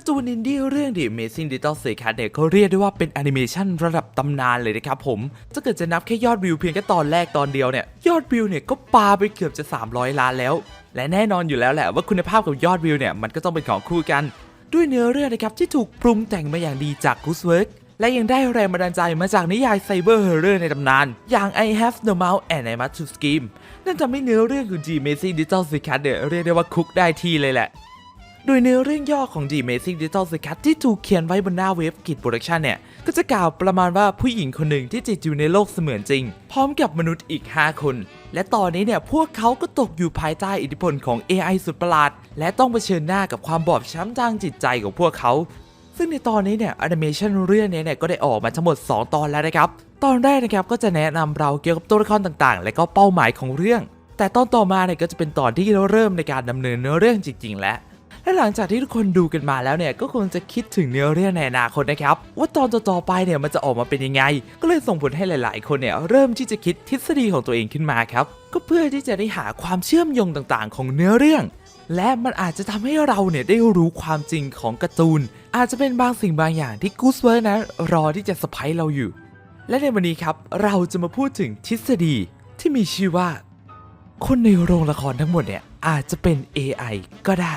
การ์ตูนอินดี้เรื่อง The Amazing Little Secret เนี่ยก็เรียกได้ว่าเป็นแอนิเมชันระดับตำนานเลยนะครับผมถ้าเกิดจะนับแค่ยอดวิวเพียงแค่ตอนแรกตอนเดียวเนี่ยยอดวิวเนี่ยก็ปาไปเกือบจะ 300 ล้านแล้ว และแน่นอนอยู่แล้วแหละว่าคุณภาพกับยอดวิวเนี่ยมันก็ต้องเป็นของคู่กัน ด้วยเนื้อเรื่องนะครับที่ถูกปรุงแต่งมาอย่างดีจาก Goose Work และยังได้แรงบันดาลใจมาจากนิยายไซเบอร์เฮอร์เรอร์ในตำนาน อย่าง I Have No Mouth and I Must to Scream นั่นทำให้เนื้อเรื่องของ The Amazing Little Secret เนี่ยเรียกได้ว่าคุกได้ที่เลยแหละ โดยเนื้อเรื่องย่อของ The Amazing Little Secret ที่ถูกเขียนไว้บนหน้าเว็บกิจโปรดักชันเนี่ย ก็จะกล่าวประมาณว่าผู้หญิงคนหนึ่งที่จิตอยู่ในโลกเสมือนจริง พร้อมกับมนุษย์อีก 5 คน และตอนนี้เนี่ยพวกเขาก็ตกอยู่ภายใต้อิทธิพลของ AI สุดประหลาด และต้องเผชิญหน้ากับความบอบช้ำทางจิตใจของพวกเขา ซึ่งในตอนนี้เนี่ยแอนิเมชันเรื่องนี้เนี่ยก็ได้ออกมาทั้งหมด 2 ตอนแล้วนะครับ ตอนแรกนะครับก็จะแนะนำเราเกี่ยวกับตัวละครต่างๆ และก็เป้าหมายของเรื่อง แต่ตอนต่อมาเนี่ยก็จะเป็นตอนที่เราเริ่มในการดำเนินเนื้อเรื่องจริงๆ แล้ว และหลังจากที่ทุกคนดูกันมาแล้วเนี่ยก็คงจะคิดถึงเนื้อเรื่องในอนาคตนะครับ ว่าตอนต่อๆไปเนี่ยมันจะออกมาเป็นยังไง ก็เลยส่งผลให้หลาย ๆ คนเนี่ยเริ่มที่จะคิดทฤษฎีของตัวเองขึ้นมาครับ ก็เพื่อที่จะได้หาความเชื่อมโยงต่างๆ ของเนื้อเรื่อง และมันอาจจะทำให้เราเนี่ยได้รู้ความจริงของการ์ตูน อาจจะเป็นบางสิ่งบางอย่างที่กูสเวอร์นั้นรอที่จะสะพายเราอยู่ และในวันนี้ครับเราจะมาพูดถึงทฤษฎีที่มีชื่อว่า คนในโรงละครทั้งหมดเนี่ยอาจจะเป็น AI ก็ได้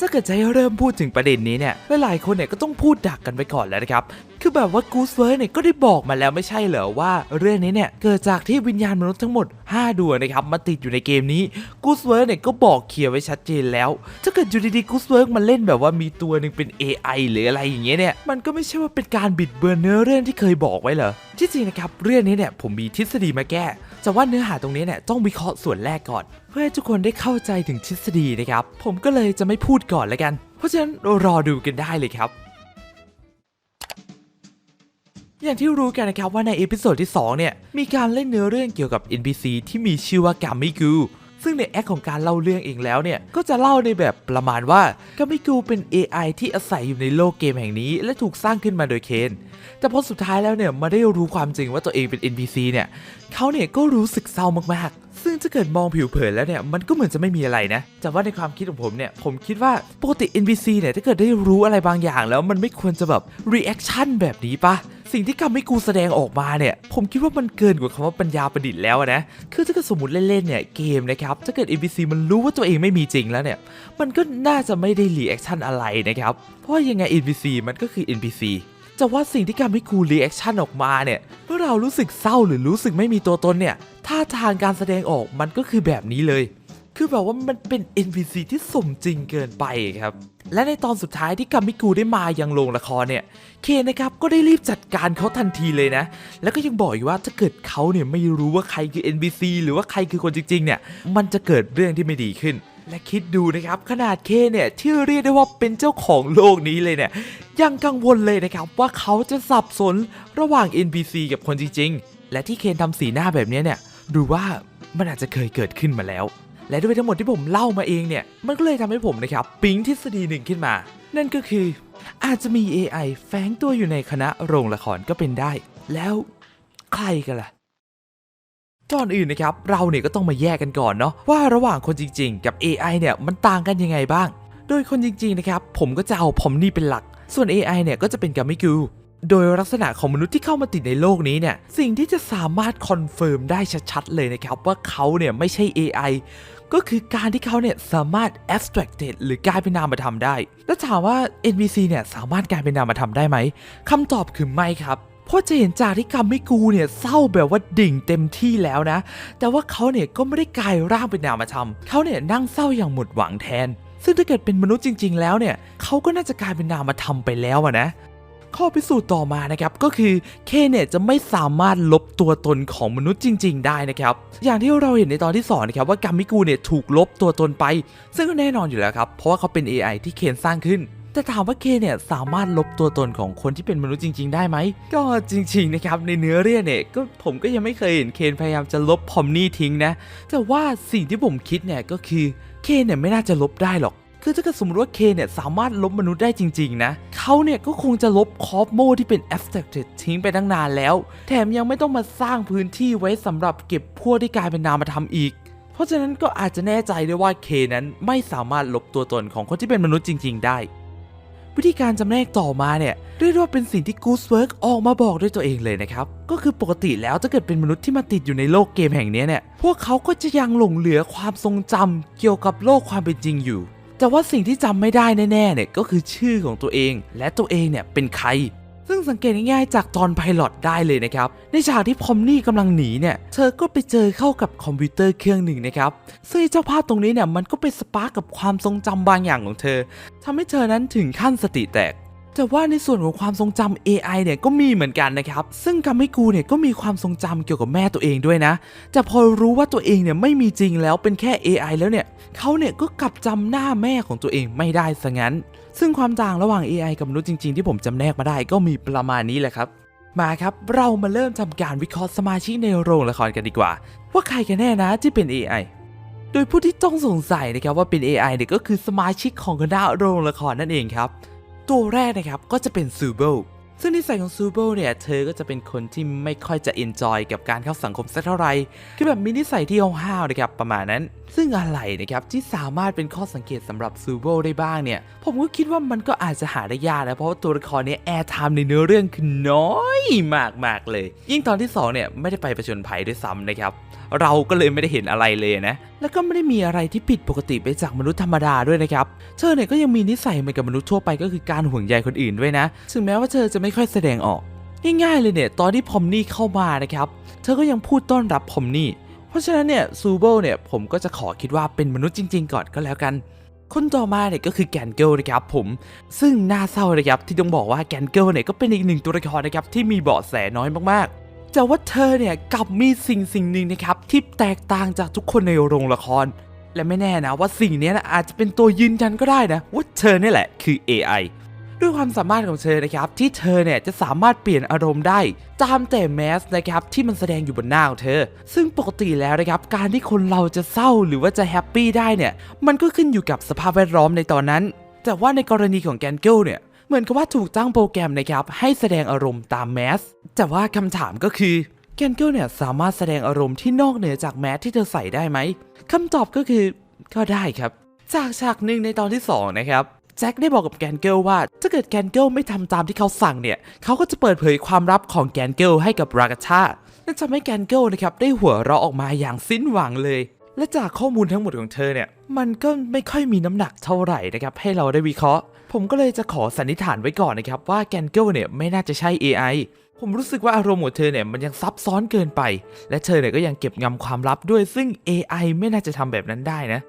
ถ้าเกิดจะให้เริ่มพูดถึงประเด็นนี้เนี่ยหลายๆคนเนี่ยก็ต้องพูดดักกันไปก่อนแล้วนะครับ แบบว่ากูสเวอร์เนี่ยก็ได้บอกมาแล้วไม่ใช่เหรอว่า เรื่องนี้เนี่ยเกิดจากที่วิญญาณมนุษย์ทั้งหมด 5 ดวงนะครับมาติดอยู่ในเกมนี้กูสเวอร์เนี่ยก็บอกเคลียร์ไว้ชัดเจนแล้วถ้าเกิดอยู่ดีๆกูสเวอร์มันเล่นแบบว่ามีตัวหนึ่งเป็น AI หรืออะไรอย่างเงี้ยเนี่ยมันก็ไม่ใช่ว่าเป็นการบิดเบือนเนื้อเรื่องที่เคยบอกไว้เหรอที่จริงนะครับเรื่องนี้เนี่ยผมมีทฤษฎีมาแก้แต่ว่าเนื้อหาตรงนี้เนี่ยต้องวิเคราะห์ส่วนแรกก่อน เพื่อให้ทุกคนได้เข้าใจถึงทฤษฎีนะครับผมก็เลยจะไม่พูดก่อนแล้วกัน เพราะฉะนั้นรอดูกันได้เลยครับ อย่างที่รู้กันนะครับว่าในเอพิโซดที่ 2 เนี่ย มีการเล่นเนื้อเรื่องเกี่ยวกับ NPC ที่มีชื่อว่ากามิกูซึ่งในแอคของการเล่าเรื่องเองแล้วเนี่ย ก็จะเล่าในแบบประมาณว่ากามิกูเป็น AI ที่อาศัยอยู่ในโลกเกมแห่งนี้ และถูกสร้างขึ้นมาโดยเคน แต่พอสุดท้ายแล้วเนี่ยมาได้รู้ความจริงว่าตัวเองเป็น NPC เนี่ยเขาเนี่ยก็รู้สึกเศร้ามากๆ ซึ่งถ้าเกิดมองผิวเผินแล้วเนี่ยมันก็เหมือนจะไม่มีอะไรนะแต่ว่าในความคิดของผมเนี่ยผมคิดว่าปกติ NPC เนี่ยถ้าเกิดได้รู้อะไรบางอย่างแล้วมันไม่ควรจะแบบ reaction แบบนี้ปะ สิ่งที่กามิกูแสดงออกมาเนี่ย ผมคิดว่ามันเกินกว่าคำว่าปัญญาประดิษฐ์แล้วนะ คือถ้าเกิดสมมติเล่นๆเนี่ยเกมนะครับ ถ้าเกิด NPC มันรู้ว่าตัวเองไม่มีจริงแล้วเนี่ย มันก็น่าจะไม่ได้ reaction อะไรนะครับ เพราะยังไง NPC มันก็คือ NPC จะว่าสิ่งที่กามิกูรีแอคชั่นออกมาเนี่ย เมื่อเรารู้สึกเศร้าหรือรู้สึกไม่มีตัวตนเนี่ย ท่าทางการแสดงออกมันก็คือแบบนี้เลย คือแบบว่ามันเป็น NPC ที่สมจริงเกินไปครับ และในตอนสุดท้ายที่กามิกูได้มายังโรงละครเนี่ย เคนนะครับก็ได้รีบจัดการเขาทันทีเลยนะ แล้วก็ยังบอกอีกว่าถ้าเกิดเขาเนี่ยไม่รู้ว่าใครคือ NPC หรือว่าใครคือคนจริงๆเนี่ย มันจะเกิดเรื่องที่ไม่ดีขึ้น และคิดดูนะครับขนาดเคเนี่ยที่เรียกได้ว่าเป็นเจ้าของโลกนี้เลยเนี่ย ยังกังวลเลยนะครับว่าเขาจะสับสนระหว่าง NPC กับคนจริงๆ และที่เคนทำสีหน้าแบบนี้เนี่ยดูว่ามันอาจจะเคยเกิดขึ้นมาแล้ว และด้วยทั้งหมดที่ผมเล่ามาเองเนี่ย มันก็เลยทำให้ผมนะครับปิ๊งทฤษฎีหนึ่งขึ้นมา นั่นก็คืออาจจะมี AI แฝงตัวอยู่ในคณะโรงละครก็เป็นได้ แล้วใครกันล่ะก่อนอื่นนะครับ เราเนี่ยก็ต้องมาแยกกันก่อนเนาะว่าระหว่างคนจริง ๆ กับ AI เนี่ยมันต่างกันยังไงบ้าง โดยคนจริง ๆ นะครับ ผมก็จะเอาพอมนี่เป็นหลัก ส่วน AI เนี่ยก็จะเป็นกามิกูโดยลักษณะของมนุษย์ที่เข้ามาติดในโลกนี้เนี่ยสิ่งที่จะสามารถคอนเฟิร์มได้ชัดๆเลยนะครับว่าเขาเนี่ยไม่ใช่ AI ก็คือการที่เขาเนี่ยสามารถ abstracted หรือกลายเป็นนามธรรมได้ แล้วถามว่า NPC เนี่ยสามารถกลายเป็นนามธรรมได้ไหมคำตอบคือไม่ครับเพราะจะเห็นจากที่กัมมิกูเนี่ยเศร้าแบบว่าดิ่งเต็มที่แล้วนะ แต่ว่าเขาเนี่ยก็ไม่ได้กลายร่างเป็นนามธรรมเขาเนี่ยนั่งเศร้าอย่างหมดหวังแทน ซึ่งถ้าเกิดเป็นมนุษย์จริง ๆ แล้วเนี่ยเขาก็น่าจะกลายเป็นนามธรรมไปแล้วนะ ข้อพิสูจน์ต่อมานะครับก็คือเคเนี่ยจะไม่สามารถลบตัวตนของมนุษย์จริง ๆ ได้นะครับ อย่างที่เราเห็นในตอนที่สองนะครับว่ากัมมิกูเนี่ยถูกลบตัวตนไป ซึ่งก็แน่นอนอยู่แล้วครับ เพราะว่าเขาเป็น AI ที่เคนสร้างขึ้นแต่ถามว่าเคเนี่ยสามารถลบตัวตนของคนที่เป็นมนุษย์จริง ๆ ได้ไหม ก็จริง ๆ นะครับ ในเนื้อเรื่องเนี่ยก็ผมก็ยังไม่เคยเห็นเคนพยายามจะลบพอมนี่ทิ้งนะ แต่ว่าสิ่งที่ผมคิดเนี่ยก็คือ เคนเนี่ยไม่น่าจะลบได้หรอก คือถ้าเกิดสมมติว่าเคเนี่ยสามารถลบมนุษย์ได้จริง ๆ นะเขาเนี่ยก็คงจะลบคอปโมที่เป็น abstracted ทิ้งไปตั้งนานแล้ว แถมยังไม่ต้องมาสร้างพื้นที่ไว้สำหรับเก็บพวกที่กลายเป็นนามธรรมอีก เพราะฉะนั้นก็อาจจะแน่ใจได้ว่าเคนั้นไม่สามารถลบตัวตนของคนที่เป็นมนุษย์จริง ๆ ได้ วิธีการจำแนกต่อมาเนี่ยเรียกว่าเป็นสิ่งที่ Goosework ออกมาบอกด้วยตัวเองเลยนะครับ ก็คือปกติแล้วถ้าเกิดเป็นมนุษย์ที่มาติดอยู่ในโลกเกมแห่งนี้เนี่ยพวกเขาก็จะยังหลงเหลือความทรงจำเกี่ยวกับโลกความเป็นจริงอยู่ แต่ว่าสิ่งที่จำไม่ได้แน่ๆเนี่ยก็คือชื่อของตัวเอง และตัวเองเนี่ยเป็นใคร ซึ่งสังเกตง่ายๆจากตอนไพลอตได้เลยนะครับ ในฉากที่พอมนี่กำลังหนีเนี่ย เธอก็ไปเจอเข้ากับคอมพิวเตอร์เครื่องหนึ่งนะครับ ซึ่งเจ้าภาพตรงนี้เนี่ยมันก็ไปสปาร์กกับความทรงจำบางอย่างของเธอทำให้เธอนั้นถึงขั้นสติแตก แต่ว่าในส่วนของความทรงจำ AI เนี่ยก็มีเหมือนกันนะครับ ซึ่งกามิกูเนี่ยก็มีความทรงจำเกี่ยวกับแม่ตัวเองด้วยนะ แต่พอรู้ว่าตัวเองเนี่ยไม่มีจริงแล้วเป็นแค่ AI แล้วเนี่ยเขาเนี่ยก็กลับจำหน้าแม่ของตัวเองไม่ได้ซะงั้น ซึ่งความต่างระหว่าง AI กับมนุษย์จริง ๆ ที่ผมจำแนกมาได้ก็มีประมาณนี้แหละครับมาครับ เรามาเริ่มทำการวิเคราะห์สมาชิกในโรงละครกันดีกว่า ว่าใครกันแน่นะที่เป็น AI โดยผู้ที่ต้องสงสัยนะครับว่าเป็น AI เนี่ยก็คือสมาชิกของคณะโรงละครนั่นเองครับ ตัวแรกนะครับก็จะเป็นซูเบลซึ่งนิสัยของซูเบลเนี่ย เธอก็จะเป็นคนที่ไม่ค่อยจะเอนจอยกับการเข้าสังคมสักเท่าไหร่คือแบบมีนิสัยที่ห้าวๆนะครับประมาณนั้นซึ่งอะไรนะครับที่สามารถเป็นข้อสังเกตสำหรับซูเบิลได้บ้างเนี่ย ผมก็คิดว่ามันก็อาจจะหาได้ยากนะเพราะว่าตัวละครเนี้แอร์ไทม์ในเนื้อเรื่องคือน้อยมากๆเลย ยิ่งตอนที่สองเนี่ยไม่ได้ไปประชนภัยด้วยซ้ำนะครับ เราก็เลยไม่ได้เห็นอะไรเลยนะ แล้วก็ไม่ได้มีอะไรที่ผิดปกติไปจากมนุษย์ธรรมดาด้วยนะครับเธอเนี่ยก็ยังมีนิสัยเหมือนกับมนุษย์ทั่วไปก็คือการห่วงใยคนอื่นด้วยนะ ถึงแม้ว่าเธอจะไม่ค่อยแสดงออกง่ายๆเลยเนี่ยตอนที่พอมนี่เข้ามานะครับ เธอก็ยังพูดต้อนรับพอมนี่ ราะฉะนั้นเนี่ยซูเบิลเนี่ยผมก็จะขอคิดว่าเป็นมนุษย์จริง ๆ ก่อนก็แล้วกัน คนต่อมาเนี่ยก็คือแกนเกิลนะครับผมซึ่งน่าเศร้านะครับที่ต้องบอกว่าแกนเกิลเนี่ยก็เป็นอีกหนึ่งตัวละครนะครับที่มีเบาะแสน้อยมากๆแต่ว่าเธอเนี่ยกลับมีสิ่งสิ่งหนึ่งนะครับที่แตกต่างจากทุกคนในโรงละคร และไม่แน่นะว่าสิ่งนี้นะอาจจะเป็นตัวยืนยันก็ได้นะว่าเธอเนี่ยแหละคือ AI ด้วยความสามารถของเธอนะครับ ที่เธอเนี่ยจะสามารถเปลี่ยนอารมณ์ได้ตามแต่แมสนะครับที่มันแสดงอยู่บนหน้าของเธอ ซึ่งปกติแล้วนะครับการที่คนเราจะเศร้าหรือว่าจะแฮปปี้ได้เนี่ยมันก็ขึ้นอยู่กับสภาพแวดล้อมในตอนนั้น แต่ว่าในกรณีของแกนเกิลเนี่ยเหมือนกับว่าถูกตั้งโปรแกรมนะครับให้แสดงอารมณ์ตามแมสแต่ว่าคำถามก็คือแกนเกิลเนี่ยสามารถแสดงอารมณ์ที่นอกเหนือจากแมสที่เธอใส่ได้ไหมคำตอบก็คือก็ได้ครับ จากฉากหนึ่งในตอนที่2นะครับ แจ็คได้บอกกับแกนเกิลว่า ถ้าเกิดแกนเกิลไม่ทำตามที่เขาสั่งเนี่ยเขาก็จะเปิดเผยความลับของแกนเกิลให้กับรากาชาและทำให้แกนเกิลนะครับได้หัวเราะออกมาอย่างสิ้นหวังเลย และจากข้อมูลทั้งหมดของเธอเนี่ย มันก็ไม่ค่อยมีน้ำหนักเท่าไหร่นะครับให้เราได้วิเคราะห์ ผมก็เลยจะขอสันนิษฐานไว้ก่อนนะครับว่าแกนเกิลเนี่ยไม่น่าจะใช่ AI ผมรู้สึกว่าอารมณ์ของเธอเนี่ยมันยังซับซ้อนเกินไป และเธอเนี่ยก็ยังเก็บงำความลับด้วยซึ่ง AI ไม่น่าจะทำแบบนั้นได้นะ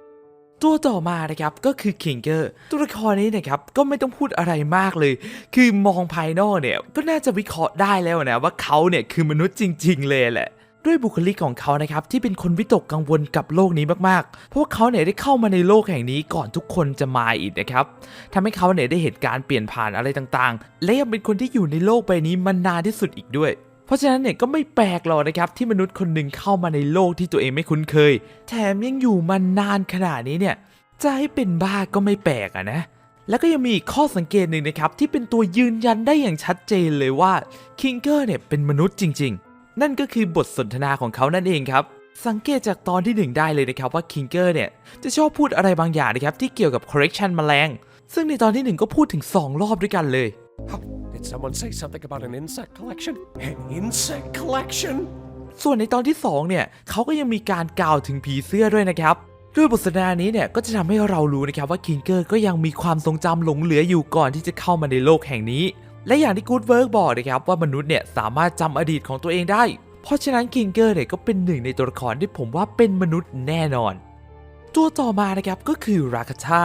ตัวต่อมานะครับก็คือคิงเกอร์ตัวละครนี้นะครับก็ไม่ต้องพูดอะไรมากเลย คือมองภายนอกเนี่ยก็น่าจะวิเคราะห์ได้แล้วนะว่าเขาเนี่ยคือมนุษย์จริง ๆ เลยแหละด้วยบุคลิกของเขานะครับที่เป็นคนวิตกกังวลกับโลกนี้มากๆ เพราะว่าเขาเนี่ยได้เข้ามาในโลกแห่งนี้ก่อนทุกคนจะมาอีกนะครับทำให้เขาเนี่ยได้เห็นการเปลี่ยนผ่านอะไรต่างๆ และยังเป็นคนที่อยู่ในโลกใบนี้มานานที่สุดอีกด้วย เพราะฉะนั้นเนี่ยก็ไม่แปลกหรอกนะครับที่มนุษย์คนหนึ่งเข้ามาในโลกที่ตัวเองไม่คุ้นเคย แถมยังอยู่มานานขนาดนี้เนี่ยจะให้เป็นบ้าก็ไม่แปลกอะนะ แล้วก็ยังมีข้อสังเกตหนึ่งนะครับที่เป็นตัวยืนยันได้อย่างชัดเจนเลยว่าคิงเกอร์เนี่ยเป็นมนุษย์จริง ๆ นั่นก็คือบทสนทนาของเขานั่นเองครับสังเกตจากตอนที่หนึ่งได้เลยนะครับว่าคิงเกอร์เนี่ยจะชอบพูดอะไรบางอย่างนะครับที่เกี่ยวกับ correction แมลง ซึ่งในตอนที่หนึ่งก็พูดถึง 2 รอบด้วยกันเลย did someone say something about an insect collection? An insect collection? ส่วนในตอนที่ 2 เนี่ยเขาก็ยังมีการกล่าวถึงผีเสื้อด้วยนะครับ ด้วยบทสนทนานี้เนี่ยก็จะทำให้เรารู้นะครับว่าคิงเกอร์ก็ยังมีความทรงจำหลงเหลืออยู่ก่อนที่จะเข้ามาในโลกแห่งนี้ และอย่างที่กูดเวิร์กบอกนะครับว่ามนุษย์เนี่ยสามารถจำอดีตของตัวเองได้ เพราะฉะนั้นคิงเกอร์เนี่ยก็เป็นหนึ่งในตัวละครที่ผมว่าเป็นมนุษย์แน่นอน ตัวต่อมานะครับก็คือราคาธา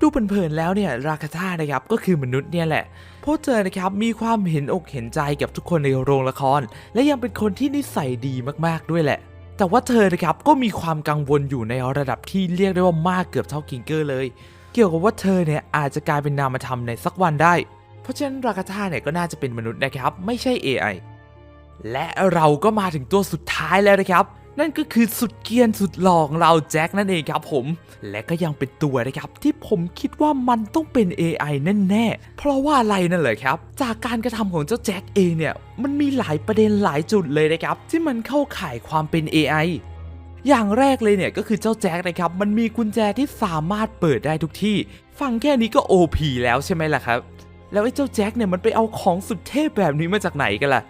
ดูเผินๆแล้วเนี่ยราคาธานะครับก็คือมนุษย์เนี่ยแหละเพราะเธอนะครับมีความเห็นอกเห็นใจกับทุกคนในโรงละคร และยังเป็นคนที่นิสัยดีมากๆด้วยแหละ แต่ว่าเธอนะครับก็มีความกังวลอยู่ในระดับที่เรียกได้ว่ามากเกือบเท่ากิงเกอร์เลย เกี่ยวกับว่าเธอเนี่ยอาจจะกลายเป็นนามธรรมในสักวันได้ เพราะฉะนั้นราคาธาเนี่ยก็น่าจะเป็นมนุษย์นะครับ ไม่ใช่ AI และเราก็มาถึงตัวสุดท้ายแล้วนะครับ นั่นก็คือสุดเกียนสุดหล่อของเราแจ็คนั่นเองครับผมและก็ยังเป็นตัวนะครับที่ผมคิดว่ามันต้องเป็น AI แน่ๆเพราะว่าอะไรนั่นเลยครับ จากการกระทำของเจ้าแจ็คเองเนี่ยมันมีหลายประเด็นหลายจุดเลยนะครับที่มันเข้าข่ายความเป็น AI อย่างแรกเลยเนี่ยก็คือเจ้าแจ็คนะครับ มันมีกุญแจที่สามารถเปิดได้ทุกที่ ฟังแค่นี้ก็ OP แล้วใช่ไหมล่ะครับ แล้วไอ้เจ้าแจ็คเนี่ยมันไปเอาของสุดเทพแบบนี้มาจากไหนกันล่ะ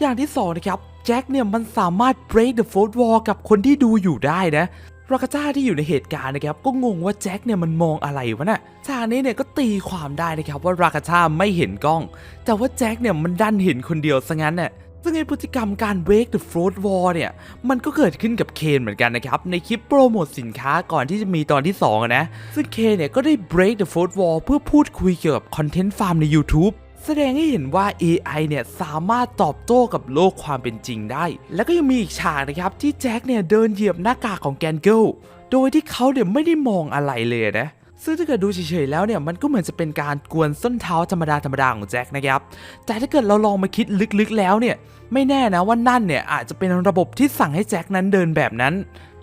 อย่างที่สองนะครับ แจ็คเนี่ยมันสามารถ break the fourth wall กับคนที่ดูอยู่ได้นะรากาจ้าที่อยู่ในเหตุการณ์นะครับก็งงว่าแจ็คเนี่ยมันมองอะไรวะน่ะฉากนี้เนี่ยก็ตีความได้นะครับว่ารากาจ้าไม่เห็นกล้อง แต่ว่าแจ็คเนี่ยมันดันเห็นคนเดียวซะงั้นน่ะซึ่งไอพฤติกรรมการ break the fourth wall เนี่ย มันก็เกิดขึ้นกับเคนเหมือนกันนะครับ ในคลิปโปรโมทสินค้าก่อนที่จะมีตอนที่สองนะ ซึ่งเคนเนี่ยก็ได้ break the fourth wall เพื่อพูดคุยเกี่ยวกับคอนเทนต์ฟาร์มใน YouTube แสดงให้เห็นว่า AI เนี่ยสามารถตอบโต้กับโลกความเป็นจริงได้ แล้วก็ยังมีอีกฉากนะครับที่แจ็คเนี่ยเดินเหยียบหน้ากากของแกนเกิลโดยที่เขาเนี่ยไม่ได้มองอะไรเลยนะซึ่งถ้าเกิดดูเฉยๆแล้วเนี่ยมันก็เหมือนจะเป็นการกวนส้นเท้าธรรมดาธรรมดาของแจ็คนะครับ แต่ถ้าเกิดเราลองมาคิดลึกๆแล้วเนี่ยไม่แน่นะว่านั่นเนี่ยอาจจะเป็นระบบที่สั่งให้แจ็คนั้นเดินแบบนั้น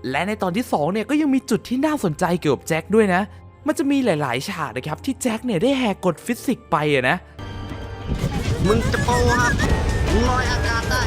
และในตอนที่สองเนี่ยก็ยังมีจุดที่น่าสนใจเกี่ยวกับแจ็คด้วยนะ มันจะมีหลายๆ ฉากนะครับที่แจ็คเนี่ยได้แหกกฎฟิสิกส์ไปอะนะ มึงจะโปครับมึงลอยอากาศได้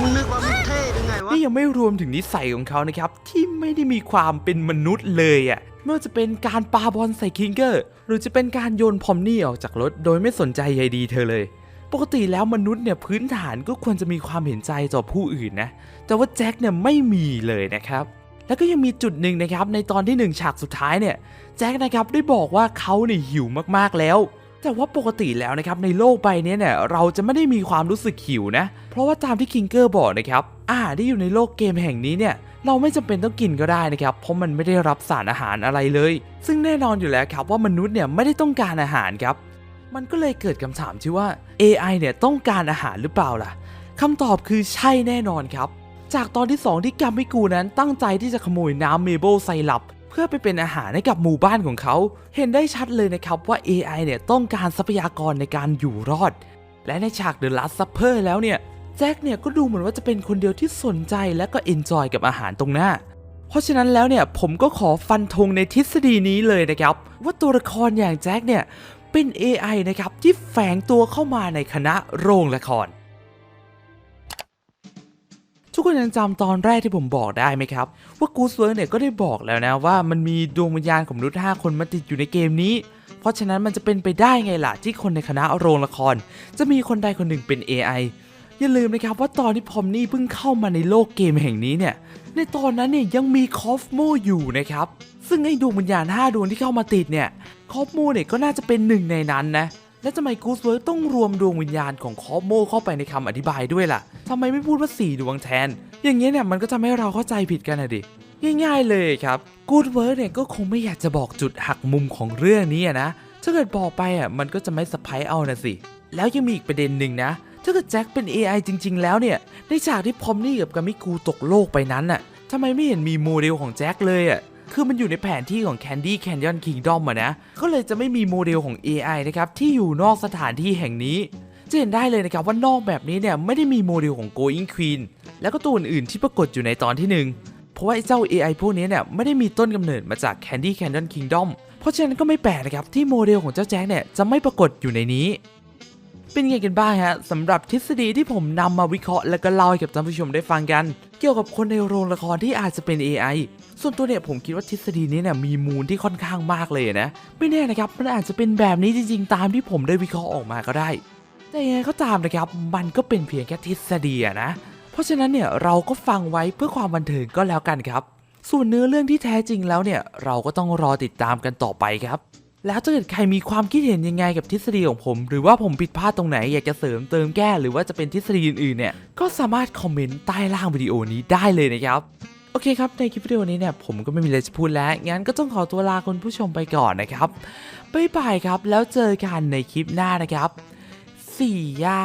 มึงนึกว่ามึงเท่ยังไงวะนี่ยังไม่รวมถึงนิสัยของเขานะครับ ที่ไม่ได้มีความเป็นมนุษย์เลยอะ่ะไม่ว่าจะเป็นการปาบอลใส่คิงเกอร์ หรือจะเป็นการโยนพอมนี่ออกจากรถ โดยไม่สนใจใยดีเธอเลย ปกติแล้วมนุษย์เนี่ยพื้นฐานก็ควรจะมีความเห็นใจต่อผู้อื่นนะ แต่ว่าแจ็คเนี่ยไม่มีเลยนะครับ แล้วก็ยังมีจุดหนึ่งนะครับในตอนที่หนึ่งฉากสุดท้ายเนี่ยแจ็คนะครับได้บอกว่าเขาเนี่ยหิวมากๆแล้ว แต่ว่าปกติแล้วนะครับในโลกใบนี้เนี่ยเราจะไม่ได้มีความรู้สึกหิวนะ เพราะว่าตามที่คิงเกอร์บอกนะครับอาหารที่อยู่ในโลกเกมแห่งนี้เนี่ยเราไม่จำเป็นต้องกินก็ได้นะครับ เพราะมันไม่ได้รับสารอาหารอะไรเลย ซึ่งแน่นอนอยู่แล้วครับว่ามนุษย์เนี่ยไม่ได้ต้องการอาหารครับ มันก็เลยเกิดคำถามที่ว่า AI เนี่ยต้องการอาหารหรือเปล่าล่ะคำตอบคือใช่แน่นอนครับ จากตอนที่ 2 ที่กัมมิกูนั้นตั้งใจที่จะขโมยน้ำเมเบิลไซรัป เพื่อไปเป็นอาหารให้กับหมู่บ้านของเขา เห็นได้ชัดเลยนะครับว่า AI เนี่ยต้องการทรัพยากรในการอยู่รอด และในฉาก The Last Supper แล้วเนี่ยแจ็คเนี่ยก็ดูเหมือนว่าจะเป็นคนเดียวที่สนใจและก็เอนจอยกับอาหารตรงหน้า เพราะฉะนั้นแล้วเนี่ยผมก็ขอฟันธงในทฤษฎีนี้เลยนะครับ ว่าตัวละครอย่างแจ็คเนี่ยเป็น AI นะครับที่แฝงตัวเข้ามาในคณะโรงละคร ทุกคนยังจำตอนแรกที่ผมบอกได้ไหมครับ ว่ากูสเวิร์เนี่ยก็ได้บอกแล้วนะว่ามันมีดวงวิญญาณของมนุษย์5คนมาติดอยู่ในเกมนี้ เพราะฉะนั้นมันจะเป็นไปได้ไงล่ะที่คนในคณะโรงละคร จะมีคนใดคนหนึ่งเป็น AI อย่าลืมนะครับว่าตอนที่พอมนี่เพิ่งเข้ามาในโลกเกมแห่งนี้เนี่ย ในตอนนั้นเนี่ยยังมีคอฟโมอยู่นะครับ ซึ่งไอ้ดวงวิญญาณ5ดวงที่เข้ามาติดเนี่ยคอฟโมเนี่ยก็น่าจะเป็นหนึ่งในนั้นนะ แล้วทำไมกูสเวิร์กต้องรวมดวงวิญญาณของคอฟโมเข้าไปในคำอธิบายด้วยล่ะทำไมไม่พูดว่า 4 ดวงแทน อย่างเงี้ยเนี่ยมันก็ทำให้เราเข้าใจผิดกันนะดิง่ายๆเลยครับกูดเวิร์กเนี่ยก็คงไม่อยากจะบอกจุดหักมุมของเรื่องนี้นะถ้าเกิดบอกไปอะมันก็จะไม่สะพายเอานะสิ แล้วยังมีอีกประเด็นหนึ่งนะถ้าเกิดแจ็คเป็น AI จริง ๆ แล้วเนี่ยในฉากที่พอมนี่กับกามิกูตกโลกไปนั้นน่ะทำไมไม่เห็นมีโมเดลของแจ็คเลยอะ คือมันอยู่ในแผนที่ของ Candy Canyon Kingdom อะนะ ก็เลยจะไม่มีโมเดลของ AI นะครับ ที่อยู่นอกสถานที่แห่งนี้จะเห็นได้เลยนะครับว่านอกแบบนี้เนี่ยไม่ได้มีโมเดลของ Going Queen แล้วก็ตัวอื่นๆที่ปรากฏอยู่ในตอนที่หนึ่งเพราะว่าไอ้เจ้า AI พวกนี้เนี่ยไม่ได้มีต้นกำเนิดมาจาก Candy Canyon Kingdom เพราะฉะนั้นก็ไม่แปลกนะครับที่โมเดลของเจ้าแจ็คเนี่ยจะไม่ปรากฏอยู่ในนี้ เป็นไงกันบ้างฮะสำหรับทฤษฎีที่ผมนำมาวิเคราะห์และก็เล่าให้กับท่านผู้ชมได้ฟังกัน เกี่ยวกับคนในโรงละครที่อาจจะเป็น AI ส่วนตัวเนี่ยผมคิดว่าทฤษฎีนี้เนี่ยมีมูลที่ค่อนข้างมากเลยนะไม่แน่นะครับมันอาจจะเป็นแบบนี้จริง ๆ ตามที่ผมได้วิเคราะห์ออกมาก็ได้ แต่ยังไงก็ตามนะครับมันก็เป็นเพียงแค่ทฤษฎีนะ เพราะฉะนั้นเนี่ยเราก็ฟังไว้เพื่อความบันเทิงก็แล้วกันครับ ส่วนเนื้อเรื่องที่แท้จริงแล้วเนี่ยเราก็ต้องรอติดตามกันต่อไปครับ แล้วถ้าเกิดใครมีความคิดเห็นยังไงกับทฤษฎีของผม หรือว่าผมผิดพลาดตรงไหนอยากจะเสริมเติมแก้หรือว่าจะเป็นทฤษฎีอื่นๆเนี่ยก็สามารถคอมเมนต์ใต้ล่างวิดีโอนี้ได้เลยนะครับโอเคครับ ในคลิปวิดีโอนี้เนี่ยผมก็ไม่มีอะไรจะพูดแล้ว งั้นก็ต้องขอตัวลาคุณผู้ชมไปก่อนนะครับบ๊ายบายครับ แล้วเจอกันในคลิปหน้านะครับสี่ยา